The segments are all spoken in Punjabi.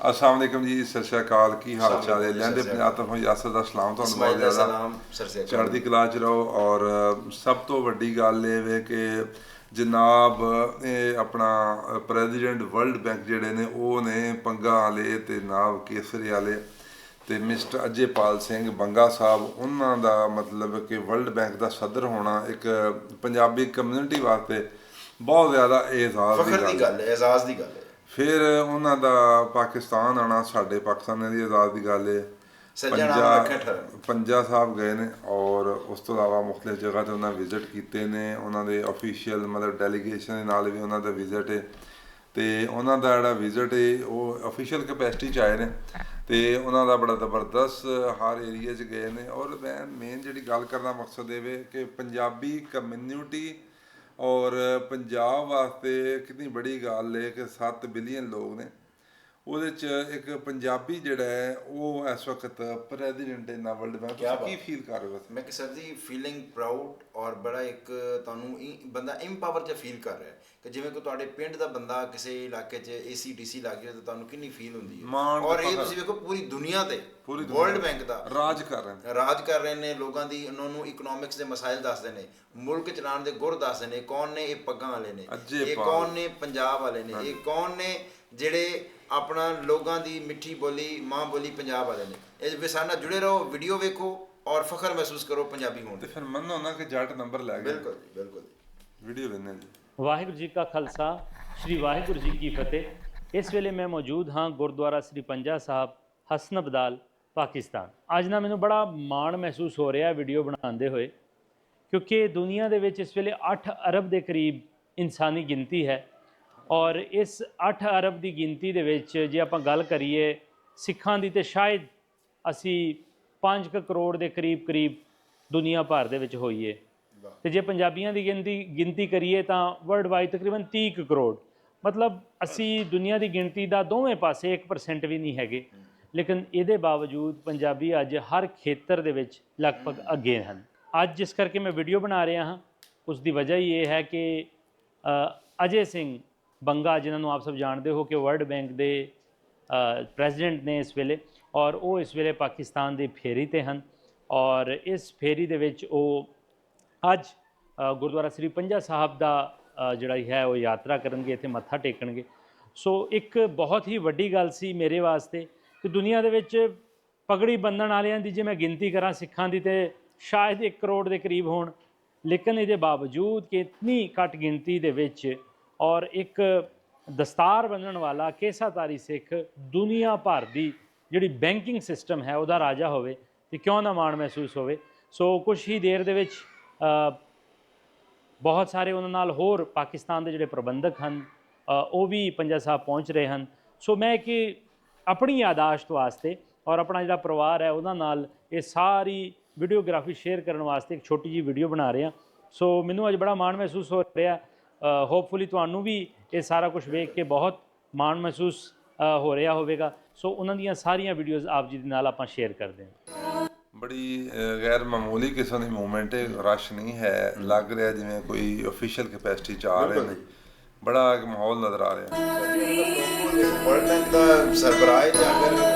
ਅਸਲਾਮ ਅਲੈਕਮ ਜੀ ਸਤਿ ਸ਼੍ਰੀ ਅਕਾਲ ਕੀ ਹਾਲ ਚਾਲ ਹੈ? ਲਹਿੰਦੇ ਪੰਜਾਬ ਤੋਂ ਯਾਸਰ ਦਾ ਸਲਾਮ ਤੁਹਾਨੂੰ ਬਹੁਤ ਜ਼ਿਆਦਾ ਸਲਾਮ ਸਰ ਸੇ ਚੜ੍ਹਦੀ ਕਲਾ ਚ ਰਹੋ ਔਰ ਸਭ ਤੋਂ ਵੱਡੀ ਗੱਲ ਇਹ ਵੇ ਕਿ ਜਨਾਬ ਇਹ ਆਪਣਾ ਪ੍ਰੈਜ਼ੀਡੈਂਟ ਵਰਲਡ ਬੈਂਕ ਜਿਹੜੇ ਨੇ ਉਹ ਨੇ ਪੰਗਾ ਵਾਲੇ ਤੇ ਨਾਬ ਕੇਸਰੀ ਵਾਲੇ ਤੇ ਮਿਸਟਰ ਅਜੇਪਾਲ ਸਿੰਘ ਬੰਗਾ ਸਾਹਿਬ ਉਹਨਾਂ ਦਾ ਮਤਲਬ ਕਿ ਵਰਲਡ ਬੈਂਕ ਦਾ ਸਦਰ ਹੋਣਾ ਇੱਕ ਪੰਜਾਬੀ ਕਮਿਊਨਿਟੀ ਵਾਸਤੇ ਬਹੁਤ ਜ਼ਿਆਦਾ ਫਖਰ ਦੀ ਗੱਲ ਹੈ। ਇਜਾਜ਼ ਦੀ ਗੱਲ ਹੈ। ਫਿਰ ਉਹਨਾਂ ਦਾ ਪਾਕਿਸਤਾਨ ਆਣਾ ਸਾਡੇ ਪਾਕਿਸਤਾਨ ਦੀ ਆਜ਼ਾਦ ਦੀ ਗੱਲ ਹੈ ਸੱਜਣ ਪੰਜਾ- ਸਾਹਿਬ ਗਏ ਨੇ ਔਰ ਉਸ ਤੋਂ ਇਲਾਵਾ ਮੁxtਲਿਫ ਜਗ੍ਹਾ ਤੇ ਉਹਨਾਂ ਵਿਜ਼ਿਟ ਕੀਤੇ ਨੇ। ਉਹਨਾਂ ਦੇ ਅਫੀਸ਼ੀਅਲ ਮਤਲਬ ਡੈਲੀਗੇਸ਼ਨ ਦੇ ਨਾਲ ਵੀ ਉਹਨਾਂ ਦਾ ਵਿਜ਼ਿਟ ਹੈ ਤੇ ਉਹਨਾਂ ਦਾ ਜਿਹੜਾ ਵਿਜ਼ਿਟ ਹੈ ਉਹ ਅਫੀਸ਼ੀਅਲ ਕੈਪੈਸਿਟੀ ਚ ਆਏ ਨੇ। ਤੇ ਉਹਨਾਂ ਦਾ ਬੜਾ ਜ਼ਬਰਦਸਤ ਹਰ ਏਰੀਆ 'ਚ ਗਏ ਨੇ। ਔਰ ਮੈਂ ਮੇਨ ਜਿਹੜੀ ਗੱਲ ਕਰਨ ਮਕਸਦ ਇਹ ਵੇ ਕਿ ਪੰਜਾਬੀ ਕਮਿਊਨਿਟੀ ਔਰ ਪੰਜਾਬ ਵਾਸਤੇ ਕਿੰਨੀ ਬੜੀ ਗੱਲ ਹੈ ਕਿ 7 ਬਿਲੀਅਨ ਲੋਕ ਨੇ। ਉਹਦੇ ਚ ਇੱਕ ਪੰਜਾਬੀ ਜਿਹੜਾ ਹੈ ਉਹ ਇਸ ਵਕਤ ਪ੍ਰੈਜ਼ੀਡੈਂਟ ਹੈ ਨਾ ਵਰਲਡ ਬੈਂਕ ਤੁਸੀਂ ਕੀ ਫੀਲ ਕਰ ਰਹੇ ਹੋ? ਮੈਂ ਕਿ ਸਰ ਦੀ ਫੀਲਿੰਗ ਪ੍ਰਾਊਡ ਔਰ ਬੜਾ ਇੱਕ ਤੁਹਾਨੂੰ ਬੰਦਾ ਇੰਪਾਵਰ ਜਿਹਾ ਫੀਲ ਕਰ ਰਿਹਾ ਕਿ ਜਿਵੇਂ ਕਿ ਤੁਹਾਡੇ ਪਿੰਡ ਦਾ ਬੰਦਾ ਕਿਸੇ ਇਲਾਕੇ 'ਚ ਏਸੀ ਡੀਸੀ ਲੱਗ ਜਾਵੇ ਤਾਂ ਤੁਹਾਨੂੰ ਕਿੰਨੀ ਫੀਲ ਹੁੰਦੀ ਹੈ ਔਰ ਇਹ। ਤੁਸੀਂ ਵੇਖੋ ਪੂਰੀ ਦੁਨੀਆ ਤੇ ਵਰਲਡ ਬੈਂਕ ਦਾ ਰਾਜ ਕਰ ਰਹੇ ਨੇ ਰਾਜ ਕਰ ਰਹੇ ਨੇ ਲੋਕਾਂ ਦੀ ਉਹਨਾਂ ਨੂੰ ਇਕਨੋਮਿਕਸ ਦੇ ਮਸਾਇਲ ਦੱਸਦੇ ਨੇ ਮੁਲਕ ਚਲਾਉਣ ਦੇ ਗੁਰ ਦੱਸਦੇ ਨੇ ਕੌਣ ਨੇ ਇਹ ਪੱਗਾਂ ਵਾਲੇ ਨੇ ਇਹ। ਕੌਣ ਨੇ ਪੰਜਾਬ ਵਾਲੇ ਨੇ ਇਹ ਕੌਣ ਨੇ ਜਿਹੜੇ ਆਪਣਾ ਲੋਕਾਂ ਦੀ ਮਿੱਠੀ ਬੋਲੀ ਮਾਂ ਬੋਲੀ ਪੰਜਾਬ ਵਾਲੇ ਨੇ। ਸਾਡੇ ਨਾਲ ਜੁੜੇ ਰਹੋ ਵੀਡੀਓ ਵੇਖੋ ਔਰ ਫਖਰ ਮਹਿਸੂਸ ਕਰੋ ਪੰਜਾਬੀ ਹੋਣ ਤੇ ਫਿਰ ਮੰਨੋ ਨਾ ਕਿ ਜੱਟ ਨੰਬਰ ਲੈ ਗਏ। ਬਿਲਕੁਲ ਜੀ ਬਿਲਕੁਲ ਜੀ। ਵੀਡੀਓ ਵੇਖਨੇ ਜੀ। ਵਾਹਿਗੁਰੂ ਜੀ ਕਾ ਖਾਲਸਾ ਸ੍ਰੀ ਵਾਹਿਗੁਰੂ ਜੀ ਕੀ ਫਤਿਹ। ਇਸ ਵੇਲੇ ਮੈਂ ਮੌਜੂਦ ਹਾਂ ਗੁਰਦੁਆਰਾ ਸ੍ਰੀ ਪੰਜਾ ਸਾਹਿਬ ਹਸਨ ਅਬਦਾਲ ਪਾਕਿਸਤਾਨ। ਅੱਜ ਨਾ ਮੈਨੂੰ ਬੜਾ ਮਾਣ ਮਹਿਸੂਸ ਹੋ ਰਿਹਾ ਵੀਡੀਓ ਬਣਾਉਂਦੇ ਹੋਏ ਕਿਉਂਕਿ ਦੁਨੀਆ ਦੇ ਵਿੱਚ ਇਸ ਵੇਲੇ 8 ਅਰਬ ਦੇ ਕਰੀਬ ਇਨਸਾਨੀ ਗਿਣਤੀ ਹੈ। ਔਰ ਇਸ 8 ਅਰਬ ਦੀ ਗਿਣਤੀ ਦੇ ਵਿੱਚ ਜੇ ਆਪਾਂ ਗੱਲ ਕਰੀਏ ਸਿੱਖਾਂ ਦੀ ਤੇ ਸ਼ਾਇਦ ਅਸੀਂ 5 ਕਰੋੜ ਦੇ ਕਰੀਬ ਕਰੀਬ ਦੁਨੀਆ ਭਰ ਦੇ ਵਿੱਚ ਹੋਈਏ। ਤੇ ਜੇ ਪੰਜਾਬੀਆਂ ਦੀ ਗਿਣਤੀ ਗਿਣਤੀ ਕਰੀਏ ਤਾਂ ਵਰਲਡ ਵਾਈਡ ਤਕਰੀਬਨ 30 ਕੁ ਕਰੋੜ। ਮਤਲਬ ਅਸੀਂ ਦੁਨੀਆ ਦੀ ਗਿਣਤੀ ਦਾ ਦੋਵੇਂ ਪਾਸੇ 1% ਵੀ ਨਹੀਂ ਹੈਗੇ। ਲੇਕਿਨ ਇਹਦੇ ਬਾਵਜੂਦ ਪੰਜਾਬੀ ਅੱਜ ਹਰ ਖੇਤਰ ਦੇ ਵਿੱਚ ਲਗਭਗ ਅੱਗੇ ਹਨ। ਅੱਜ ਜਿਸ ਕਰਕੇ ਮੈਂ ਵੀਡੀਓ ਬਣਾ ਰਿਹਾ ਹਾਂ। ਉਸ ਦੀ ਵਜ੍ਹਾ ਹੀ ਇਹ ਹੈ ਕਿ ਅਜੇ ਸਿੰਘ ਬੰਗਾ, ਜਿਨ੍ਹਾਂ ਨੂੰ ਆਪ ਸਭ ਜਾਣਦੇ ਹੋ ਕਿ ਵਰਲਡ ਬੈਂਕ ਦੇ ਪ੍ਰੈਜ਼ੀਡੈਂਟ ਨੇ ਇਸ ਵੇਲੇ ਔਰ ਉਹ ਇਸ ਵੇਲੇ ਪਾਕਿਸਤਾਨ ਦੀ ਫੇਰੀ ਤੇ ਹਨ ਔਰ ਇਸ ਫੇਰੀ ਦੇ ਵਿੱਚ ਉਹ ਅੱਜ ਗੁਰਦੁਆਰਾ ਸ੍ਰੀ ਪੰਜਾ ਸਾਹਿਬ ਦਾ ਜਿਹੜਾ ਹੈ ਉਹ ਯਾਤਰਾ ਕਰਨਗੇ, ਇੱਥੇ ਮੱਥਾ ਟੇਕਣਗੇ। ਸੋ ਇੱਕ ਬਹੁਤ ਹੀ ਵੱਡੀ ਗੱਲ ਸੀ ਮੇਰੇ ਵਾਸਤੇ ਕਿ ਦੁਨੀਆ ਦੇ ਵਿੱਚ ਪਗੜੀ ਬੰਨਣ ਵਾਲਿਆਂ ਦੀ ਜੇ ਮੈਂ ਗਿਣਤੀ ਕਰਾਂ ਸਿੱਖਾਂ ਦੀ ਤੇ ਸ਼ਾਇਦ 1 ਕਰੋੜ ਦੇ ਕਰੀਬ ਹੋਣ, ਲੇਕਿਨ ਇਹਦੇ ਬਾਵਜੂਦ ਕਿ ਇਤਨੀ ਘੱਟ ਗਿਣਤੀ ਦੇ ਵਿੱਚ ਔਰ ਇੱਕ ਦਸਤਾਰ ਬੰਨਣ ਵਾਲਾ ਕੇਸਾਤਾਰੀ ਸਿੱਖ ਦੁਨੀਆ ਭਰ ਦੀ ਜਿਹੜੀ ਬੈਂਕਿੰਗ ਸਿਸਟਮ ਹੈ, ਉਹਦਾ ਰਾਜਾ ਹੋਵੇ ਤੇ ਕਿਉਂ ਨਾ ਮਾਣ ਮਹਿਸੂਸ ਹੋਵੇ। ਸੋ ਕੁਝ ਹੀ ਦੇਰ ਦੇ ਵਿੱਚ ਬਹੁਤ ਸਾਰੇ ਉਹਨਾਂ ਨਾਲ ਹੋਰ ਪਾਕਿਸਤਾਨ ਦੇ ਜਿਹੜੇ ਪ੍ਰਬੰਧਕ ਹਨ ਉਹ ਵੀ ਪੰਜਾ ਸਾਹਿਬ ਪਹੁੰਚ ਰਹੇ ਹਨ। ਸੋ ਮੈਂ ਕਿ ਆਪਣੀ ਆਦਾਸ਼ਤ ਵਾਸਤੇ ਔਰ ਆਪਣਾ ਜਿਹੜਾ ਪਰਿਵਾਰ ਹੈ ਉਹਨਾਂ ਨਾਲ ਇਹ ਸਾਰੀ ਵੀਡੀਓਗ੍ਰਾਫੀ ਸ਼ੇਅਰ ਕਰਨ ਵਾਸਤੇ ਇੱਕ ਛੋਟੀ ਜੀ ਵੀਡੀਓ ਬਣਾ ਰਿਹਾ। ਸੋ ਮੈਨੂੰ ਅੱਜ ਬੜਾ ਮਾਣ ਮਹਿਸੂਸ ਹੋ ਰਿਹਾ ਹੋਪਫੁਲੀ ਤੁਹਾਨੂੰ ਵੀ ਇਹ ਸਾਰਾ ਕੁਝ ਵੇਖ ਕੇ ਬਹੁਤ ਮਾਣ ਮਹਿਸੂਸ ਹੋ ਰਿਹਾ ਹੋਵੇਗਾ। ਸੋ ਉਹਨਾਂ ਦੀਆਂ ਸਾਰੀਆਂ ਵੀਡੀਓਜ਼ ਆਪ ਜੀ ਦੇ ਨਾਲ ਆਪਾਂ ਸ਼ੇਅਰ ਕਰਦੇ ਹਾਂ। ਬੜੀ ਗੈਰ ਮਾਮੂਲੀ ਕਿਸਮ ਦੀ ਮੂਵਮੈਂਟ ਹੈ ਰਸ਼ ਨਹੀਂ ਹੈ ਲੱਗ ਰਿਹਾ ਜਿਵੇਂ ਕੋਈ ਅਫੀਸ਼ੀਅਲ ਕੈਪੈਸਿਟੀ ਚ ਆ ਰਹੇ ਨੇ। ਬੜਾ ਇੱਕ ਮਾਹੌਲ ਨਜ਼ਰ ਆ ਰਿਹਾ। ਵਰਲਡ ਬੈਂਕ ਦਾ ਸਰਬਰਾਹ ਹੈ ਤੇ ਅਗਰ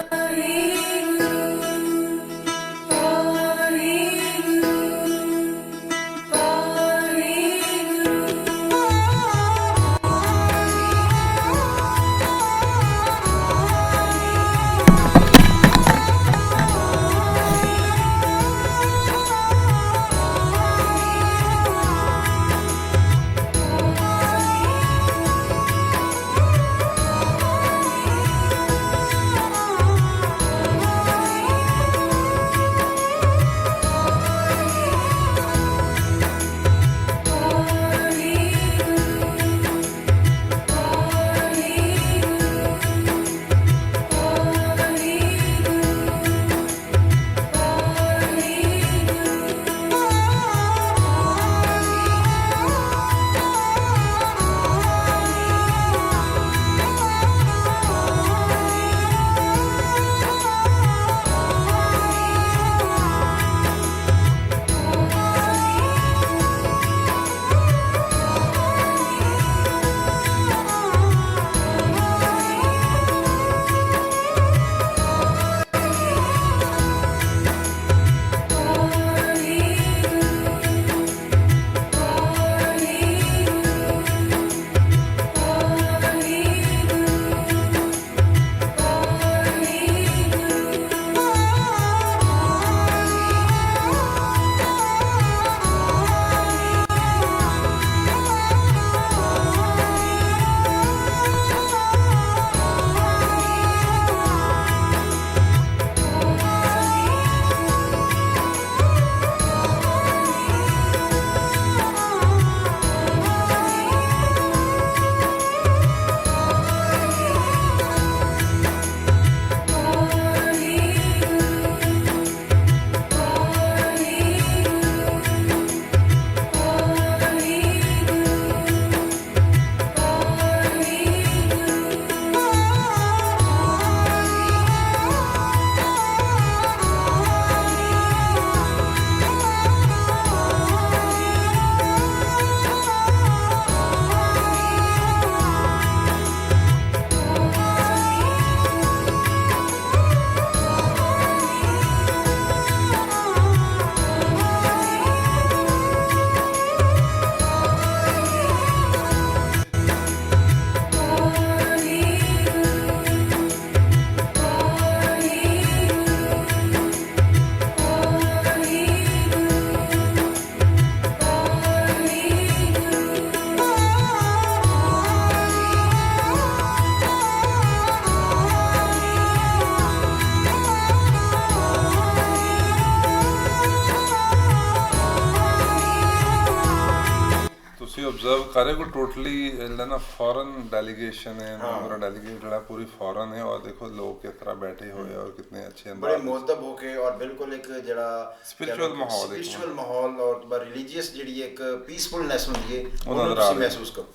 ਕਰੇ ਕੋ ਟੋਟਲੀ ਜਿਹੜਾ ਨਾ ਫੋਰਨ ਡੈਲੀਗੇਸ਼ਨ ਹੈ ਪੂਰਾ ਡੈਲੀਗੇਟ ਜਿਹੜਾ ਪੂਰੀ ਫੋਰਨ ਹੈ ਔਰ ਦੇਖੋ ਲੋਕ ਕਿਸ ਤਰ੍ਹਾਂ ਬੈਠੇ ਹੋਏ ਔਰ ਕਿਤਨੇ ਅੱਛੇ ਬੜੇ ਅੰਦਾਜ਼ ਵਿੱਚ। ਮੁਹੱਤਬ ਹੋ ਕੇ ਔਰ ਬਿਲਕੁਲ ਇੱਕ ਜਿਹੜਾ Spiritual ਮਾਹੌਲ ਇੱਕ ਸਪਿਰਚੁਅਲ ਮਾਹੌਲ ਔਰ ਰਿਲੀਜੀਅਸ ਜਿਹੜੀ ਇੱਕ ਪੀਸਫੁਲਨੈਸ ਹੁੰਦੀ ਹੈ ਉਹ ਉਹਨੂੰ ਤੁਸੀਂ ਹੈ। ਮਹਿਸੂਸ ਕਰੋ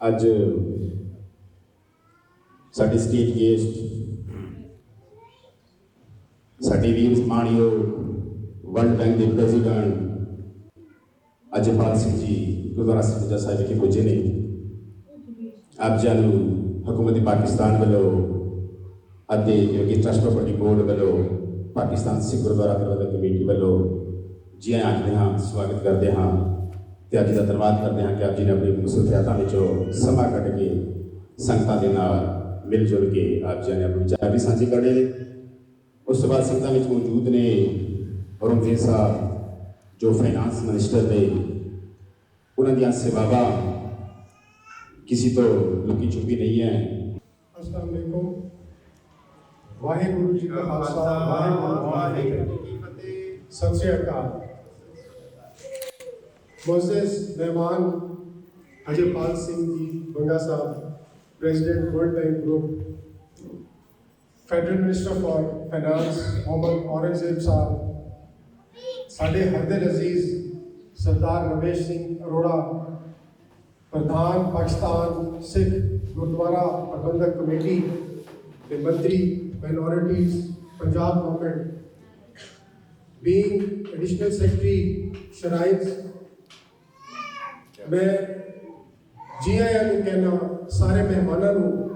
ਅੱਜ ਸਾਡੇ ਸਟੇਟ ਗੈਸਟ ਸਾਡੇ ਵੀਰ ਮਾਣਯੋਗ ਵਰਲਡ ਬੈਂਕ ਦੇ ਪ੍ਰੈਜ਼ੀਡੈਂਟ ਅਜੇਪਾਲ ਸਿੰਘ ਜੀ, ਗੁਰਦੁਆਰਾ ਸਾਹਿਬ ਸਾਹਿਬ ਵਿਖੇ ਪਹੁੰਚੇ ਨੇ। ਆਪ ਜੀ ਨੂੰ ਹਕੂਮਤ ਪਾਕਿਸਤਾਨ ਵੱਲੋਂ ਅਤੇ ਯੋਗੀ ਟਰਸਟ ਪ੍ਰਾਪਰਟੀ ਬੋਰਡ ਵੱਲੋਂ ਪਾਕਿਸਤਾਨ ਸਿੱਖ ਗੁਰਦੁਆਰਾ ਪ੍ਰਬੰਧਕ ਕਮੇਟੀ ਵੱਲੋਂ ਜੀ ਆਇਆਂ ਆਖਦੇ ਹਾਂ, ਸਵਾਗਤ ਕਰਦੇ ਹਾਂ ਤੇ ਅੱਜ ਦਾ ਧੰਨਵਾਦ ਕਰਦੇ ਹਾਂ ਕਿ ਆਪ ਜੀ ਨੇ ਆਪਣੀ ਮਸੂਫੀਅਤਾਂ ਵਿੱਚੋਂ ਸਮਾਂ ਕੱਢ ਕੇ ਸੰਗਤਾਂ ਦੇ ਨਾਲ ਮਿਲ ਜੁਲ ਕੇ ਆਪ ਜੀ ਨੇ ਆਪਣੇ ਵਿਚਾਰ ਵੀ ਸਾਂਝੇ ਕਰਦੇ ਨੇ ਉਸ ਤੋਂ ਬਾਅਦ ਸੰਗਤਾਂ ਵਿੱਚ ਮੌਜੂਦ ਨੇ ਔਰੰਗਜ਼ੇਬ ਸਾਹਿਬ ਜੋ ਫਾਈਨਾਂਸ ਮਿਨਿਸਟਰ ਨੇ ਉਹਨਾਂ ਦੀਆਂ ਸੇਵਾਵਾਂ ਕਿਸੇ ਤੋਂ ਲੁਕੀ ਛੁਪੀ ਨਹੀਂ ਹੈ ਅਸਲਾਮ ਅਲੈਕੁਮ ਵਾਹਿਗੁਰੂ ਜੀ ਕਾ ਖਾਲਸਾ ਵਾਹਿਗੁਰੂ ਜੀ ਕੀ ਫਤਿਹ ਸਤਿ ਸ਼੍ਰੀ ਅਕਾਲ ਮੋਜ਼ਸ ਮਹਿਮਾਨ Ajaypal Singh ji Banga Sahib president World Bank group federal minister for finance Muhammad Aurangzeb Sahib ਸਾਡੇ ਹਰਦਿਲ ਅਜ਼ੀਜ਼, ਸਰਦਾਰ ਰਮੇਸ਼ ਸਿੰਘ ਅਰੋੜਾ, ਪ੍ਰਧਾਨ ਪਾਕਿਸਤਾਨ ਸਿੱਖ ਗੁਰਦੁਆਰਾ ਪ੍ਰਬੰਧਕ ਕਮੇਟੀ ਦੇ ਮੰਤਰੀ minorities Punjab government being additional secretary shrines ਮੈਂ ਜੀ ਆਇਆਂ ਨੂੰ ਕਹਿਣਾ ਸਾਰੇ ਮਹਿਮਾਨਾਂ ਨੂੰ,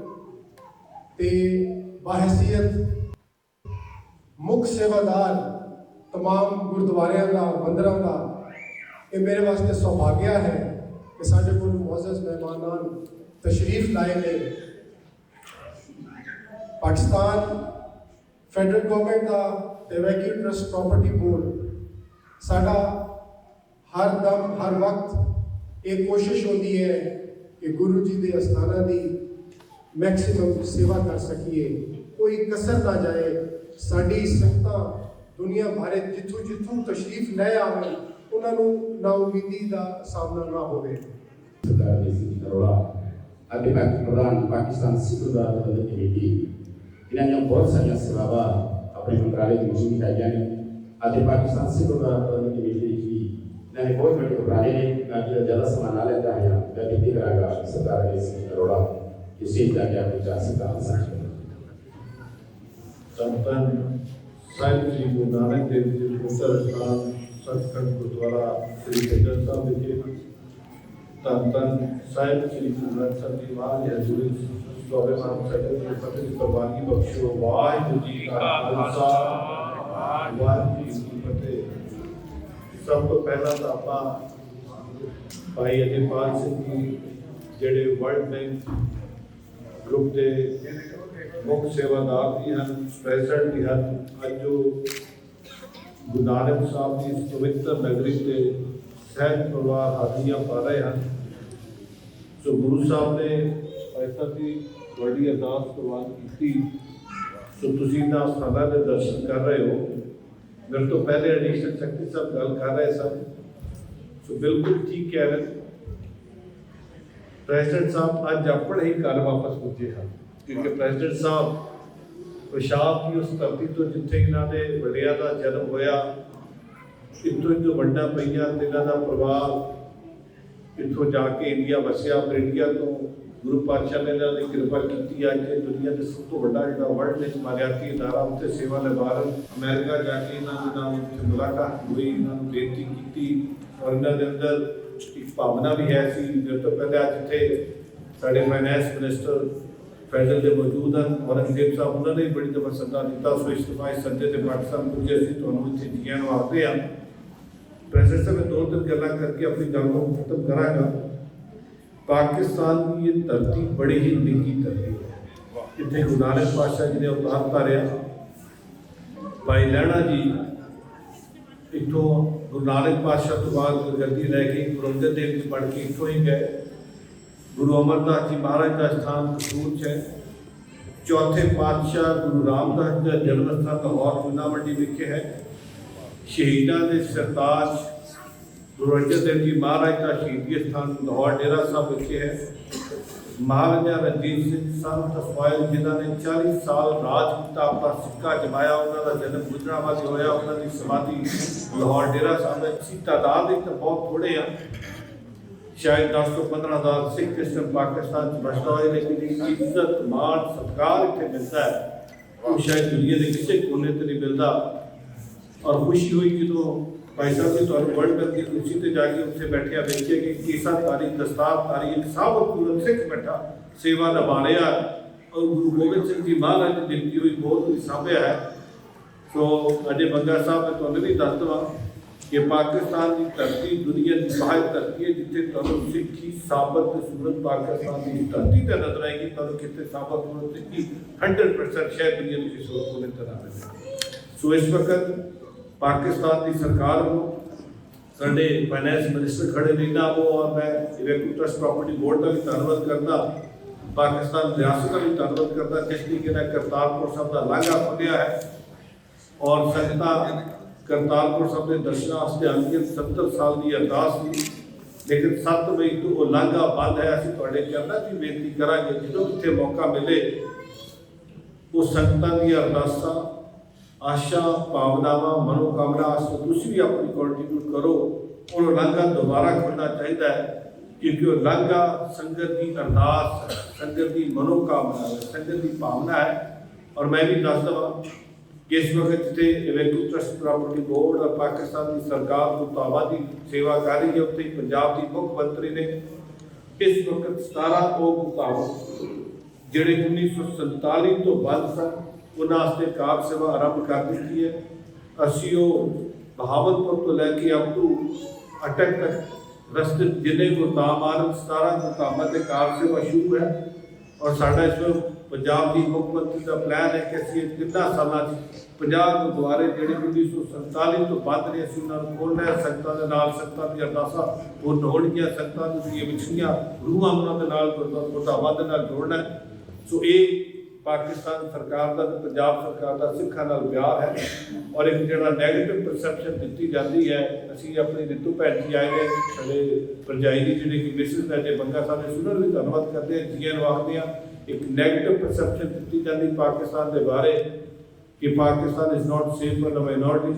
ਤੇ ਬਾਹਸੀਅਤ ਮੁੱਖ ਸੇਵਾਦਾਰ तमाम ਗੁਰਦੁਆਰਿਆਂ ਦਾ ਮੰਦਰਾਂ ਦਾ ਇਹ ਮੇਰੇ ਵਾਸਤੇ ਸੁਭਾਗਿਆ ਹੈ ਕਿ ਸਾਡੇ ਕੋਲ ਮੁਅੱਜ਼ਜ਼ ਮਹਿਮਾਨਾਨ ਤਸ਼ਰੀਫ ਲਾਏ ਨੇ ਪਾਕਿਸਤਾਨ ਫੈਡਰਲ ਗਵਰਨਮੈਂਟ ਦਾ ਤੇ ਵੈਕਿਊ ਟਰਸਟ ਪ੍ਰਾਪਰਟੀ ਬੋਰਡ ਸਾਡਾ ਹਰ ਦਮ ਹਰ ਵਕਤ ਇਹ ਕੋਸ਼ਿਸ਼ ਹੁੰਦੀ ਹੈ ਕਿ ਗੁਰੂ ਜੀ ਦੇ ਅਸਥਾਨਾਂ ਦੀ ਮੈਕਸਿਮਮ ਸੇਵਾ ਕਰ ਸਕੀਏ ਕੋਈ ਕਸਰ ਨਾ ਜਾਏ, ਸਾਡੀ ਸੰਗਤਾਂ ਦੁਨੀਆ ਭਰ ਜਿੱਥੋਂ ਜਿੱਥੋਂ ਤਸ਼ਰੀਫ ਲੈ ਆਵਣ ਉਹਨਾਂ ਨੂੰ ਨਾ ਦਾ ਸਾਹਮਣਾ ਨਾ ਹੋਵੇ। ਸਰਦਾਰ ਜੀ ਸਿੰਘ ਅਰੋੜਾ ਅਤੇ ਬਾਕੀ ਪ੍ਰਧਾਨ ਪਾਕਿਸਤਾਨ ਸਿੱਖ ਗੁਰਦੁਆਰਾ ਪ੍ਰਬੰਧਕ ਕਮੇਟੀ, ਇਹਨਾਂ ਦੀਆਂ ਬਹੁਤ ਸਾਰੀਆਂ ਸੇਵਾਵਾਂ ਆਪਣੇ ਮੰਤਰਾਲੇ ਦੀ ਮੌਜੂਦ ਹੈਗੀਆਂ ਨੇ। ਅਤੇ ਪਾਕਿਸਤਾਨ ਸਿੱਖ ਗੁਰਦੁਆਰਾ ਪ੍ਰਬੰਧਕ ਕਮੇਟੀ ਦੀ ਵੀ ਇਹਨਾਂ ਨੇ ਬਹੁਤ ਵੱਡੇ ਉਪਰਾਲੇ ਨੇ। ਮੈਂ ਜਿਹੜਾ ਜ਼ਿਆਦਾ ਸਮਾਂ ਨਾ ਲੈਂਦਾ ਹਾਂ ਮੈਂ ਬੇਨਤੀ ਕਰਾਂਗਾ ਸਰਦਾਰ ਜੀ ਸਿੰਘ ਅਰੋੜਾ ਕਿ ਸੇਜ ਦਾ ਕਿ ਆਪਣੇ ਚਾਰ ਸਿੱਖਾਂ ਸਾਂਝੇ ਧੰਨ ਸਾਹਿਬ ਜੀ ਗੁਰੂ ਨਾਨਕ ਦੇਵ ਜੀ ਦੇ ਸਥਾਨ ਸਤਖੰਡ ਗੁਰਦੁਆਰਾ ਸ੍ਰੀ ਖੰਡਰ ਸਾਹਿਬ ਵਿਖੇ ਧੰਨ ਧੰਨ ਸਾਹਿਬ ਸ੍ਰੀ ਗੁਰੂ ਗ੍ਰੰਥ ਸਾਹਿਬ ਜੀ ਮਹਾਰਾਜ ਜੀ ਹਜ਼ੂਰ ਸੋਭੇਮਾਨ ਸਾਡੇ ਦੀ ਫਤਿਹ ਦੀ ਕੁਰਬਾਨੀ ਬਖਸ਼ੋ ਵਾਹਿਗੁਰੂ ਜੀ ਕਾ ਖਾਲਸਾ। ਵਾਹਿਗੁਰੂ ਜੀ ਕੀ ਫਤਿਹ। ਸਭ ਤੋਂ ਪਹਿਲਾਂ ਤਾਂ ਆਪਾਂ ਭਾਈ ਅਜੇਪਾਲ ਸਿੰਘ ਜੀ, ਜਿਹੜੇ ਵਰਲਡ ਬੈਂਕ ਗਰੁੱਪ ਦੇ ਮੁੱਖ ਸੇਵਾਦਾਰ ਵੀ ਹਨ ਪ੍ਰੈਜ਼ੀਡੈਂਟ ਵੀ ਹਨ ਅੱਜ ਜੋ ਗੁਰੂ ਨਾਨਕ ਸਾਹਿਬ ਦੀ ਇਸ ਪਵਿੱਤਰ ਨਗਰੀ ਤੇ ਸਹਿਜ ਪਰਿਵਾਰ ਹਾਜ਼ਰੀਆਂ ਪਾ ਰਹੇ ਹਨ ਸੋ ਗੁਰੂ ਸਾਹਿਬ ਨੇ ਐਸਾ ਦੀ ਵੱਡੀ ਅਰਦਾਸ ਪ੍ਰਵਾਨ ਕੀਤੀ ਸੋ ਤੁਸੀਂ ਨਾ ਸਦਾ ਦੇ ਦਰਸ਼ਨ ਕਰ ਰਹੇ ਹੋ ਮੇਰੇ ਤੋਂ ਪਹਿਲੇ ਐਡੀਸ਼ਨਲ ਸੈਕਟਰੀ ਸਾਹਿਬ ਗੱਲ ਕਰ ਰਹੇ ਸਨ ਸੋ ਬਿਲਕੁਲ ਠੀਕ ਕਹਿ ਰਹੇ ਪ੍ਰੈਜ਼ੀਡੈਂਟ ਸਾਹਿਬ, ਅੱਜ ਆਪਣੇ ਹੀ ਘਰ ਵਾਪਸ ਪੁੱਜੇ ਹਨ। ਕਿਉਂਕਿ ਪ੍ਰੈਜ਼ੀਡੈਂਟ ਸਾਹਿਬ ਪਿਸ਼ਾਬ ਦੀ ਉਸ ਧਰਤੀ ਤੋਂ ਜਿੱਥੇ ਇਹਨਾਂ ਦੇ ਵੱਡਿਆਂ ਦਾ ਜਨਮ ਹੋਇਆ, ਇੱਥੋਂ ਹੀ ਵੱਡਾ ਪਈਆਂ ਤੇ ਇਹਨਾਂ ਦਾ ਪਰਿਵਾਰ ਇੱਥੋਂ ਜਾ ਕੇ ਇੰਡੀਆ ਵਸਿਆ, ਫਿਰ ਇੰਡੀਆ ਤੋਂ ਗੁਰੂ ਪਾਤਸ਼ਾਹ ਨੇ ਇਹਨਾਂ ਦੀ ਕਿਰਪਾ ਕੀਤੀ, ਅੱਜ ਇਹ ਦੁਨੀਆ ਦੇ ਸਭ ਤੋਂ ਵੱਡਾ ਜਿਹੜਾ ਵਰਲਡ ਵਿੱਚ ਮਾਰਿਆਤੀ ਅਦਾਰਾ ਉੱਤੇ ਸੇਵਾ ਨਿਭਾ ਰਹੇ ਅਮਰੀਕਾ ਜਾ ਕੇ ਇਹਨਾਂ ਦੇ ਨਾਲ ਉੱਥੇ ਮੁਲਾਕਾਤ ਹੋਈ, ਇਹਨਾਂ ਨੂੰ ਬੇਨਤੀ ਕੀਤੀ ਔਰ ਇਹਨਾਂ ਦੇ ਅੰਦਰ ਭਾਵਨਾ ਵੀ ਹੈ ਸੀ ਜਿਸ ਤੋਂ ਪਹਿਲਾਂ ਜਿੱਥੇ ਸਾਡੇ ਫਾਈਨੈਂਸ ਮਿਨਿਸਟਰ ਫੈਡਰਲ ਦੇ ਮੌਜੂਦ ਹਨ, ਔਰੰਗਜ਼ੇਬ ਸਾਹਿਬ, ਉਹਨਾਂ ਨੇ ਵੀ ਬੜੀ ਦਫਾ ਸੱਦਾ ਦਿੱਤਾ, ਸੋ ਇਸਤਫਾਈ ਇਸ ਸੱਦੇ ਤੇ ਪਾਕਿਸਤਾਨ ਪੁੱਜੇ ਅਸੀਂ ਤੁਹਾਨੂੰ ਇੱਥੇ ਜੀਆਂ ਨੂੰ ਆਖਦੇ ਹਾਂ। ਪ੍ਰੈਜ਼ੀਡੈਂਟ ਸਾਹਿਬ, ਮੈਂ ਦੋ ਤਿੰਨ ਗੱਲਾਂ ਕਰਕੇ ਆਪਣੀ ਗੱਲ ਨੂੰ ਖਤਮ ਕਰਾਂਗਾ। ਪਾਕਿਸਤਾਨ ਦੀ ਇਹ ਧਰਤੀ ਬੜੀ ਹੀ ਨਿੱਕੀ ਧਰਤੀ ਹੈ। ਇੱਥੇ ਗੁਰੂ ਨਾਨਕ ਪਾਤਸ਼ਾਹ ਜੀ ਨੇ ਅਵਤਾਰ ਧਾਰਿਆ। ਭਾਈ ਲਹਿਣਾ ਜੀ ਇੱਥੋਂ ਗੁਰੂ ਨਾਨਕ ਪਾਤਸ਼ਾਹ ਤੋਂ ਬਾਅਦ ਗੱਦੀ ਲੈ ਕੇ ਗੁਰੂ ਅੰਗਦ ਦੇਵ ਜੀ ਬਣ ਕੇ ਇੱਥੋਂ ਹੀ ਗਏ। ਗੁਰੂ ਅਮਰਦਾਸ ਜੀ ਮਹਾਰਾਜ ਦਾ ਸਥਾਨ ਕਸੂਰ 'ਚ ਹੈ। ਚੌਥੇ ਪਾਤਸ਼ਾਹ ਗੁਰੂ ਰਾਮਦਾਸ ਜੀ ਦਾ ਜਨਮ ਸਥਾਨ ਲਾਹੌਰ ਚੂਨਾ ਮੰਡੀ ਵਿਖੇ ਹੈ। ਸ਼ਹੀਦਾਂ ਦੇ ਸਰਤਾਜ ਗੁਰੂ ਅਰਜਨ ਦੇਵ ਜੀ ਮਹਾਰਾਜ ਦਾ ਸ਼ਹੀਦੀ ਸਥਾਨ ਲਾਹੌਰ ਡੇਰਾ ਸਾਹਿਬ ਵਿਖੇ ਹੈ। ਮਹਾਰਾਜਾ ਰਣਜੀਤ ਸਿੰਘ, ਸੰਤ ਸਵਾਇਲ ਜਿਨ੍ਹਾਂ ਨੇ 40 ਸਾਲ ਰਾਜ ਕੀਤਾ, ਆਪਣਾ ਸਿੱਕਾ ਜਮਾਇਆ, ਉਹਨਾਂ ਦਾ ਜਨਮ ਗੁਜਰਾਵਾਦੀ ਹੋਇਆ, ਉਹਨਾਂ ਦੀ ਸਮਾਧੀ ਲਾਹੌਰ ਡੇਰਾ ਸਾਹਿਬ ਵਿੱਚ ਸੀ ਤਾਦਾਦ ਇੱਕ ਬਹੁਤ ਥੋੜੇ ਆ। ਸ਼ਾਇਦ 10 ਤੋਂ 15000 ਸਿੱਖ ਇਸ ਪਾਕਿਸਤਾਨ ਚ ਬਸਦਾ ਹੋਏ, ਲੇਕਿਨ ਇਹ ਇੱਜ਼ਤ, ਮਾਣ, ਸਤਿਕਾਰ ਇੱਥੇ ਮਿਲਦਾ ਹੈ। ਉਹ ਸ਼ਾਇਦ ਦੁਨੀਆ ਦੇ ਕਿਸੇ ਕੋਨੇ ਤੇ ਨਹੀਂ ਮਿਲਦਾ। ਔਰ ਖੁਸ਼ੀ ਹੋਈ ਜਦੋਂ ਭਾਈ ਸਾਹਿਬ ਨੇ ਤੁਹਾਨੂੰ ਵਰਲਡ ਕੱਪ ਦੀ ਕੁਰਸੀ ਤੇ ਜਾ ਕੇ ਉੱਥੇ ਬੈਠਿਆ ਵੇਖਿਆ ਕਿ ਕੀਸਾ ਤਾਰੀ ਦਸਤਾਰ ਤਾਰੀ ਇੱਕ ਸਾਬਤ ਪੂਰਨ ਸਿੱਖ ਬੈਠਾ ਸੇਵਾ ਨਿਭਾ ਰਿਹਾ ਔਰ ਗੁਰੂ ਗੋਬਿੰਦ ਸਿੰਘ ਜੀ ਮਹਾਰਾਜ ਨੇ ਦਿੱਤੀ ਹੋਈ ਬਹੁਤ ਹੀ ਸਾਂਭਿਆ ਹੈ ਸੋ ਅਜੇ ਬੰਗਾ ਸਾਹਿਬ ਮੈਂ ਤੁਹਾਨੂੰ ਵੀ ਦੱਸ ਦਵਾਂ ਕਿ ਪਾਕਿਸਤਾਨ ਦੀ ਧਰਤੀ ਦੁਨੀਆ ਦੀ ਬਾਹਰ ਧਰਤੀ ਹੈ ਜਿੱਥੇ ਤੁਹਾਨੂੰ ਸਿੱਖੀ ਸਾਬਤ ਤੇ ਸੂਰਤ ਪਾਕਿਸਤਾਨ ਦੀ ਧਰਤੀ ਤੇ ਨਜ਼ਰ ਆਏਗੀ ਤੁਹਾਨੂੰ ਕਿਤੇ ਸਾਬਤ ਸੂਰਤ ਸਿੱਖੀ 100% ਸ਼ਾਇਦ ਦੁਨੀਆ ਦੀ ਕਿਸੇ ਹੋਰ ਕੋਨੇ ਤੇ ਨਾ ਮਿਲੇ ਸੋ ਇਸ ਵਕਤ ਪਾਕਿਸਤਾਨ ਦੀ ਸਰਕਾਰ ਨੂੰ ਸਾਡੇ ਫਾਈਨੈਂਸ ਮਿਨਿਸਟਰ ਖੜੇ ਨੇ ਨਾ ਉਹ ਔਰ ਮੈਂ ਇਵੇਕੂ ਟਰਸਟ ਪ੍ਰਾਪਰਟੀ ਬੋਰਡ ਦਾ ਵੀ ਧੰਨਵਾਦ ਕਰਦਾ ਪਾਕਿਸਤਾਨ ਰਿਆਸਤ ਦਾ ਵੀ ਧੰਨਵਾਦ ਕਰਦਾ ਜਿਸ ਤਰੀਕੇ ਨਾਲ ਕਰਤਾਰਪੁਰ ਸਾਹਿਬ ਦਾ ਲਾਂਘਾ ਖੁੱਲਿਆ ਹੈ ਔਰ ਸੰਗਤਾਂ ਕਰਤਾਰਪੁਰ ਸਾਹਿਬ ਦੇ ਦਰਸ਼ਨਾਂ ਵਾਸਤੇ ਆਉਂਦੀਆਂ 70 ਸਾਲ ਦੀ ਅਰਦਾਸ ਸੀ ਲੇਕਿਨ 7 ਮਈ ਤੋਂ ਉਹ ਲਾਂਘਾ ਬੰਦ ਹੈ ਅਸੀਂ ਤੁਹਾਡੇ ਚਰਨਾਂ 'ਚ ਵੀ ਬੇਨਤੀ ਕਰਾਂਗੇ ਜਦੋਂ ਕਿਤੇ ਮੌਕਾ ਮਿਲੇ ਉਹ ਸੰਗਤਾਂ ਦੀਆਂ ਅਰਦਾਸਾਂ ਆਸ਼ਾ ਭਾਵਨਾਵਾਂ ਮਨੋਕਾਮਨਾ ਆਸਤੇ ਤੁਸੀਂ ਵੀ ਆਪਣੀ ਕੰਟਰੀਬਿਊਟ ਕਰੋ। ਉਹ ਲਾਂਘਾ ਦੁਬਾਰਾ ਖੋਲ੍ਹਣਾ ਚਾਹੀਦਾ ਹੈ ਕਿਉਂਕਿ ਉਹ ਲਾਂਘਾ ਸੰਗਤ ਦੀ ਅਰਦਾਸ ਹੈ, ਸੰਗਤ ਦੀ ਮਨੋਕਾਮਨਾ ਹੈ, ਸੰਗਤ ਦੀ ਭਾਵਨਾ ਹੈ। ਔਰ ਮੈਂ ਵੀ ਦੱਸ ਦਵਾਂ ਕਿ ਇਸ ਵਕਤ ਜਿੱਥੇ ਇਵੇਕੂ ਟਰਸਟ ਪ੍ਰਾਪਰਟੀ ਬੋਰਡ ਔਰ ਪਾਕਿਸਤਾਨ ਦੀ ਸਰਕਾਰ ਮੁਤਾਬਾ ਦੀ ਸੇਵਾ ਕਰ ਰਹੀ ਹੈ ਉੱਥੇ ਪੰਜਾਬ ਦੀ ਮੁੱਖ ਮੰਤਰੀ ਨੇ ਇਸ ਵਕਤ 17 ਉਹ ਮੁਤਾਬਕ ਜਿਹੜੇ 1947 ਤੋਂ ਬਾਅਦ ਸਨ। ਉਹਨਾਂ ਵਾਸਤੇ ਕਾਰ ਸੇਵਾ ਆਰੰਭ ਕਰ ਦਿੱਤੀ ਹੈ। ਅਸੀਂ ਉਹ ਬਹਾਵਲਪੁਰ ਤੋਂ ਲੈ ਕੇ ਅਪ ਟੂ ਅਟਕ ਤੱਕ ਰਸਤੇ ਜਿੰਨੇ ਗੁਰਦਾਮ ਆਰਮ 17 ਗੁਰਦਾਮਾਂ ਤੇ ਕਾਰ ਸੇਵਾ ਸ਼ੁਰੂ ਹੈ। ਔਰ ਸਾਡਾ ਇਸ ਵੇਲੇ ਪੰਜਾਬ ਦੀ ਮੁੱਖ ਮੰਤਰੀ ਦਾ ਪਲਾਨ ਹੈ ਕਿ ਅਸੀਂ ਕਿੰਨਾ ਸਾਲਾਂ 'ਚ 50 ਗੁਰਦੁਆਰੇ ਜਿਹੜੇ 1947 ਤੋਂ ਬਾਅਦ ਨੇ, ਅਸੀਂ ਉਹਨਾਂ ਨੂੰ ਖੋਲ੍ਹਣਾ ਹੈ। ਸੰਗਤਾਂ ਦੇ ਨਾਲ ਸੰਗਤਾਂ ਦੀ ਅਰਦਾਸਾਂ ਉਹ ਹੋਣਗੀਆਂ। ਸੰਗਤਾਂ ਨੂੰ ਦੀਆਂ ਵਿਛੜੀਆਂ ਰੂਹਾਂ ਉਹਨਾਂ ਦੇ ਨਾਲ ਗੁਰਦਾਮਾਂ ਦੇ ਨਾਲ ਜੋੜਨਾ ਸੋ ਇਹ ਪਾਕਿਸਤਾਨ ਸਰਕਾਰ ਦਾ ਤੇ ਪੰਜਾਬ ਸਰਕਾਰ ਦਾ ਸਿੱਖਾਂ ਨਾਲ ਪਿਆਰ ਹੈ ਔਰ ਇੱਕ ਜਿਹੜਾ ਨੈਗੇਟਿਵ ਪਰਸੈਪਸ਼ਨ ਦਿੱਤੀ ਜਾਂਦੀ ਹੈ, ਅਸੀਂ ਆਪਣੀ ਰਿਤੂ ਭੈਣ ਜੀ ਆਏ ਨੇ, ਸਾਡੇ ਪਰਜਾਈ ਦੀ ਜਿਹੜੇ ਕਿ ਮਿਸਿਸ ਅਜੇ ਬੰਗਾ ਸਾਹਿਬ ਦੇ ਸੁਣਨ ਵੀ ਧੰਨਵਾਦ ਕਰਦੇ ਹਾਂ ਜੀਐਨ ਵਾਖਦੇ ਆ ਇੱਕ ਨੈਗੇਟਿਵ ਪਰਸੈਪਸ਼ਨ ਦਿੱਤੀ ਜਾਂਦੀ ਪਾਕਿਸਤਾਨ ਦੇ ਬਾਰੇ ਕਿ Pakistan is not safe for the minority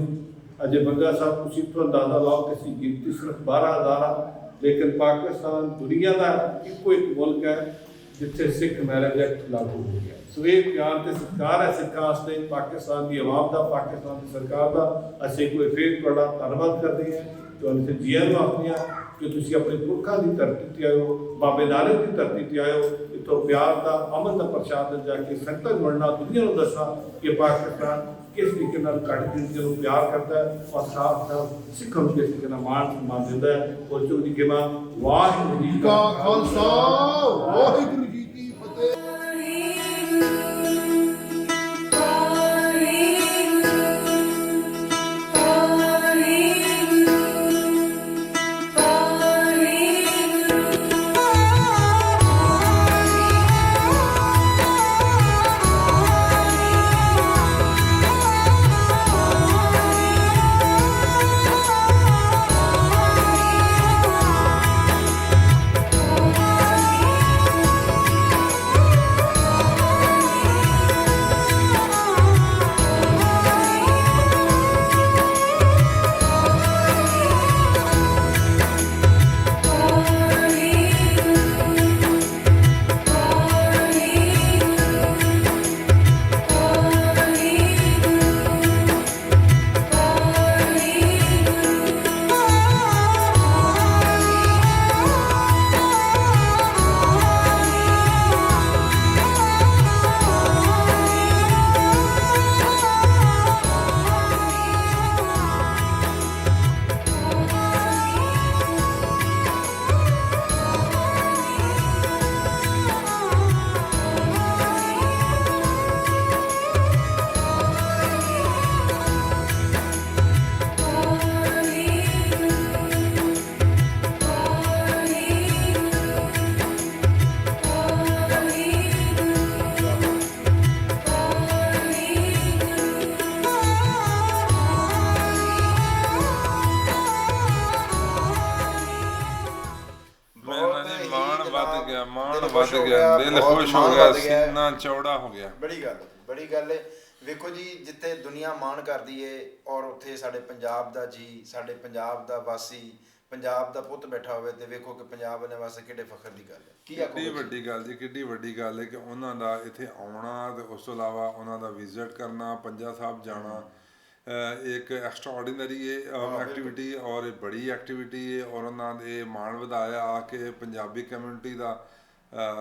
Ajay Banga Sahib, ਤੁਸੀਂ ਤੋਂ ਅੰਦਾਜ਼ਾ ਲਾਓ ਕਿ ਅਸੀਂ ਗਿਣਤੀ ਸਿਰਫ 12000 ਲੇਕਿਨ ਪਾਕਿਸਤਾਨ ਦੁਨੀਆ ਦਾ ਇੱਕੋ ਇੱਕ ਮੁਲਕ ਹੈ, ਜਿੱਥੇ ਸਿੱਖ ਮੈਰਿਜ ਐਕਟ ਲਾਗੂ ਹੋਇਆ ਸੋ ਇਹ ਪਿਆਰ ਤੇ ਸਤਿਕਾਰ ਹੈ ਸਿੱਖਾਂ ਵਾਸਤੇ, ਪਾਕਿਸਤਾਨ ਦੀ ਆਵਾਮ ਦਾ, ਪਾਕਿਸਤਾਨ ਦੀ ਸਰਕਾਰ ਦਾ। ਅਸੀਂ ਕੋਈ ਫੇਰ ਤੁਹਾਡਾ ਧੰਨਵਾਦ ਕਰਦੇ ਹਾਂ। ਤੁਹਾਨੂੰ ਤੇ ਜੀਐਨ ਵਾਸਤੇ ਆ ਕਿ ਤੁਸੀਂ ਆਪਣੇ ਪੁਰਖਾਂ ਦੀ ਧਰਤੀ ਤੇ ਆਇਓ, ਬਾਬੇ ਨਾਨਕ ਦੀ ਧਰਤੀ ਤੇ ਆਇਓ। ਇਤੋਂ ਪਿਆਰ ਦਾ, ਅਮਨ ਦਾ ਪ੍ਰਸ਼ਾਦ ਜਾ ਕੇ ਸੰਗਤਾਂ ਨੂੰ ਵੰਡਣਾ, ਦੁਨੀਆ ਨੂੰ ਦੱਸਣਾ ਕਿ ਪਾਕਿਸਤਾਨ ਕਿਸ ਤਰੀਕੇ ਨਾਲ ਘੱਟ ਗਿਣਤੀ ਨੂੰ ਪਿਆਰ ਕਰਦਾ ਹੈ ਔਰ ਸਾਥ ਨਾਲ ਸਿੱਖਾਂ ਨੂੰ ਕਿਸ ਤਰੀਕੇ ਨਾਲ ਮਾਣ ਸਨਮਾਨ ਦਿੰਦਾ ਹੈ। ਉਹ ਚੋਦੀ ਕੇ ਮਾਂ ਵਾਹਿਗੁਰੂ ਜੀ ਕਾ ਖਾਲਸਾ, ਵਾਹਿਗੁਰੂ ਹੋ ਗਿਆ ਦਿਲ ਬਹੁਤ ਖੁਸ਼ ਹੋ ਮਾਣ ਗਿਆ ਵੱਧ ਗਿਆ। ਸੀਨਾ ਚੌੜਾ ਹੋ ਗਿਆ। ਬੜੀ ਗੱਲ ਹੈ, ਬੜੀ ਗੱਲ ਹੈ ਵੇਖੋ ਜੀ ਜਿੱਥੇ ਦੁਨੀਆ ਮਾਣ ਕਰਦੀ ਏ ਔਰ ਉੱਥੇ ਸਾਡੇ ਪੰਜਾਬ ਦਾ ਜੀ ਸਾਡੇ ਪੰਜਾਬ ਦਾ ਵਾਸੀ ਪੰਜਾਬ ਦਾ ਪੁੱਤ ਬੈਠਾ ਹੋਵੇ ਤੇ ਵੇਖੋ ਕਿ ਪੰਜਾਬ ਵਾਲਿਆਂ ਵਾਸਤੇ ਕਿੱਡੇ ਫਖਰ ਦੀ ਗੱਲ ਹੈ ਕੀ ਆਖੋ ਕਿੱਡੀ ਵੱਡੀ ਗੱਲ ਜੀ ਕਿੱਡੀ ਵੱਡੀ ਗੱਲ ਹੈ ਕਿ ਉਹਨਾਂ ਦਾ ਇੱਥੇ ਆਉਣਾ ਤੇ ਉਸ ਤੋਂ ਇਲਾਵਾ ਉਹਨਾਂ ਦਾ ਵਿਜ਼ਿਟ ਕਰਨਾ ਪੰਜਾ ਸਾਹਿਬ ਜਾਣਾ ਅਹ ਇੱਕ ਐਕਸਟਰਾਆਰਡੀਨਰੀ ਐਕਟੀਵਿਟੀ ਔਰ ਇਹ ਬੜੀ ਐਕਟੀਵਿਟੀ ਹੈ ਔਰ ਉਹਨਾਂ ਦੇ ਮਾਣ ਵਧਾਇਆ ਆ ਕੇ ਪੰਜਾਬੀ ਕਮਿਊਨਿਟੀ ਦਾ।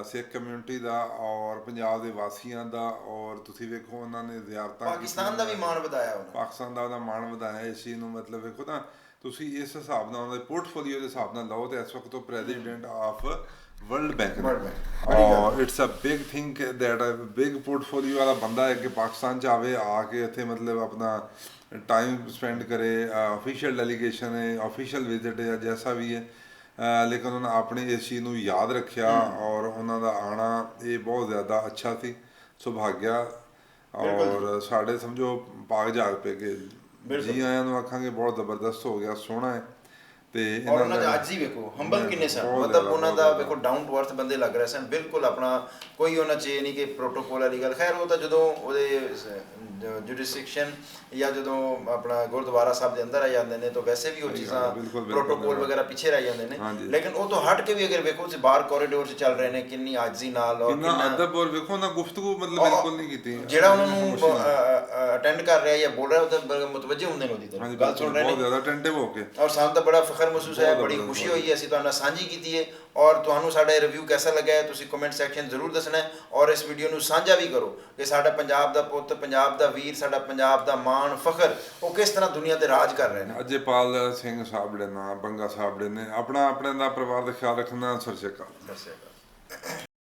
ਸਿੱਖ ਕਮਿਊਨਿਟੀ ਦਾ ਔਰ ਪੰਜਾਬ ਦੇ ਵਾਸੀਆਂ ਦਾ ਔਰ ਤੁਸੀਂ ਵੇਖੋ ਉਹਨਾਂ ਨੇ ਜ਼ਿਆਰਤਾਂ ਪਾਕਿਸਤਾਨ ਦਾ ਵੀ ਮਾਣ ਵਧਾਇਆ ਉਹਨਾਂ ਪਾਕਿਸਤਾਨ ਦਾ ਉਹਦਾ ਮਾਣ ਵਧਾਇਆ ਇਸ ਚੀਜ਼ ਨੂੰ ਮਤਲਬ ਵੇਖੋ ਨਾ ਤੁਸੀਂ ਇਸ ਹਿਸਾਬ ਨਾਲ ਉਹਦੇ ਪੋਰਟਫੋਲੀਓ ਦੇ ਹਿਸਾਬ ਨਾਲ ਲਓ ਤੇ ਇਸ ਵਕਤ ਉਹ ਪ੍ਰੈਜ਼ੀਡੈਂਟ ਆਫ ਵਰਲਡ ਬੈਂਕ ਔਰ it's a big thing that a big portfolio ਵਾਲਾ ਬੰਦਾ ਹੈ ਕਿ ਪਾਕਿਸਤਾਨ ਚ ਆਵੇ ਆ ਕੇ ਇੱਥੇ ਮਤਲਬ ਆਪਣਾ ਟਾਈਮ ਸਪੈਂਡ ਕਰੇ ਅਫੀਸ਼ੀਅਲ ਡੈਲੀਗੇਸ਼ਨ ਹੈ ਅਫੀਸ਼ੀਅਲ ਵਿਜ਼ਿਟ ਹੈ ਜੈਸਾ ਵੀ ਹੈ। ਲੇਕਿਨ ਉਹਨਾਂ ਆਪਣੇ ਇਸ ਚੀਜ਼ ਨੂੰ ਯਾਦ ਰੱਖਿਆ ਔਰ ਉਹਨਾਂ ਦਾ ਆਣਾ ਇਹ ਬਹੁਤ ਜ਼ਿਆਦਾ ਅੱਛਾ ਸੀ ਸੁਭਾਗਿਆ ਔਰ ਸਾਡੇ ਸਮਝੋ ਪਾਗ ਜਾਗ ਪਏ ਕਿ ਜੀ ਆਇਆਂ ਨੂੰ ਆਖਾਂਗੇ ਬਹੁਤ ਜ਼ਬਰਦਸਤ ਹੋ ਗਿਆ ਸੋਹਣਾ ਹੈ ਤੇ ਉਹਨਾਂ ਦੇ ਅੱਜ ਹੀ ਵੇਖੋ ਹੰਬਲ ਕਿੰਨੇ ਸਨ ਮਤਲਬ ਉਹਨਾਂ ਦਾ। ਵੇਖੋ ਡਾਊਨ ਟੂ ਅਰਥ ਬੰਦੇ ਲੱਗ ਰਹੇ ਸਨ ਬਿਲਕੁਲ ਆਪਣਾ ਕੋਈ ਉਹਨਾਂ ਚ ਇਹ ਨਹੀਂ ਕਿ ਪ੍ਰੋਟੋਕੋਲ ਵਾਲੀ ਗੱਲ ਖੈਰ ਉਹ ਤਾਂ ਜਦੋਂ ਉਹਦੇ ਜੁਰਿਸਡਿਕਸ਼ਨ ਜਾਂ ਜਦੋਂ ਆਪਣਾ ਗੁਰਦੁਆਰਾ ਸਾਹਿਬ ਦੇ ਅੰਦਰ ਆ ਜਾਂਦੇ ਨੇ ਤਾਂ ਵੈਸੇ ਵੀ ਉਹ ਚੀਜ਼ਾਂ ਪ੍ਰੋਟੋਕੋਲ। ਵਗੈਰਾ ਪਿੱਛੇ ਰਹਿ ਜਾਂਦੇ ਨੇ। ਲੇਕਿਨ ਉਹ ਤੋਂ ਹਟ ਕੇ ਵੀ ਅਗਰ ਵੇਖੋ ਤੁਸੀਂ ਬਾਹਰ ਕੋਰੀਡੋਰ 'ਚ ਚੱਲ ਰਹੇ ਨੇ ਕਿੰਨੀ ਆਜਜ਼ੀ ਨਾਲ ਔਰ ਕਿੰਨਾ ਅਦਬ ਔਰ ਵੇਖੋ ਨਾ ਗੁਫ਼ਤਗੂ ਮਤਲਬ ਬਿਲਕੁਲ ਨਹੀਂ ਕੀਤੀ। ਜਿਹੜਾ ਉਹਨਾਂ ਨੂੰ ਅਟੈਂਡ ਕਰ ਰਿਹਾ ਜਾਂ ਬੋਲ ਰਿਹਾ ਉਹ ਤਾਂ ਮੁਤਵਜੇ ਹੁੰਦੇ ਨੇ ਉਹਦੀ ਤਰਫ। ਗੱਲ ਸੁਣ ਰਹੇ ਬਹੁਤ ਨੇ। ਜ਼ਿਆਦਾ ਅਟੈਂਟਿਵ ਹੋ ਕੇ। ਔਰ ਸਾਨੂੰ ਤਾਂ ਬੜਾ ਫਖਰ ਮਹਿਸੂਸ ਹੋਇਆ ਬਹੁਤ ਬੜੀ ਖੁਸ਼ੀ ਬਹੁਤ। ਹੋਈ ਅਸੀਂ ਤੁਹਾਡੇ ਨਾਲ ਸਾਂਝੀ ਕੀਤੀ ਹੈ। ਔਰ ਤੁਹਾਨੂੰ ਸਾਡਾ ਰਿਵਿਊ ਕਿਹਦਾ ਲੱਗਾ ਹੈ ਤੁਸੀਂ ਕਮੈਂਟ ਸੈਕਸ਼ਨ ਜ਼ਰੂਰ ਦੱਸਣਾ ਹੈ। ਔਰ ਇਸ ਵੀਡੀਓ ਨੂੰ ਸਾਂਝਾ ਵੀ ਕਰੋ ਕਿ ਸਾਡਾ ਪੰਜਾਬ ਦਾ ਪੁੱਤ ਪੰਜਾਬ ਦਾ ਵੀਰ ਸਾਡਾ ਪੰਜਾਬ ਦਾ ਮਾਣ ਫਖਰ ਉਹ ਕਿਸ ਤਰ੍ਹਾਂ ਦੁਨੀਆ ਤੇ ਰਾਜ ਕਰ ਰਹੇ ਨੇ। ਅਜੇਪਾਲ ਸਿੰਘ ਸਾਹਿਬ ਦੇ ਨਾਂ ਬੰਗਾ ਸਾਹਿਬ ਦੇ ਨੇ ਆਪਣਾ ਆਪਣੇ ਦਾ ਪਰਿਵਾਰ ਦਾ ਖਿਆਲ ਰੱਖਣਾ ਸਤਿ ਸ਼੍ਰੀ ਅਕਾਲ ਦੱਸਿਆ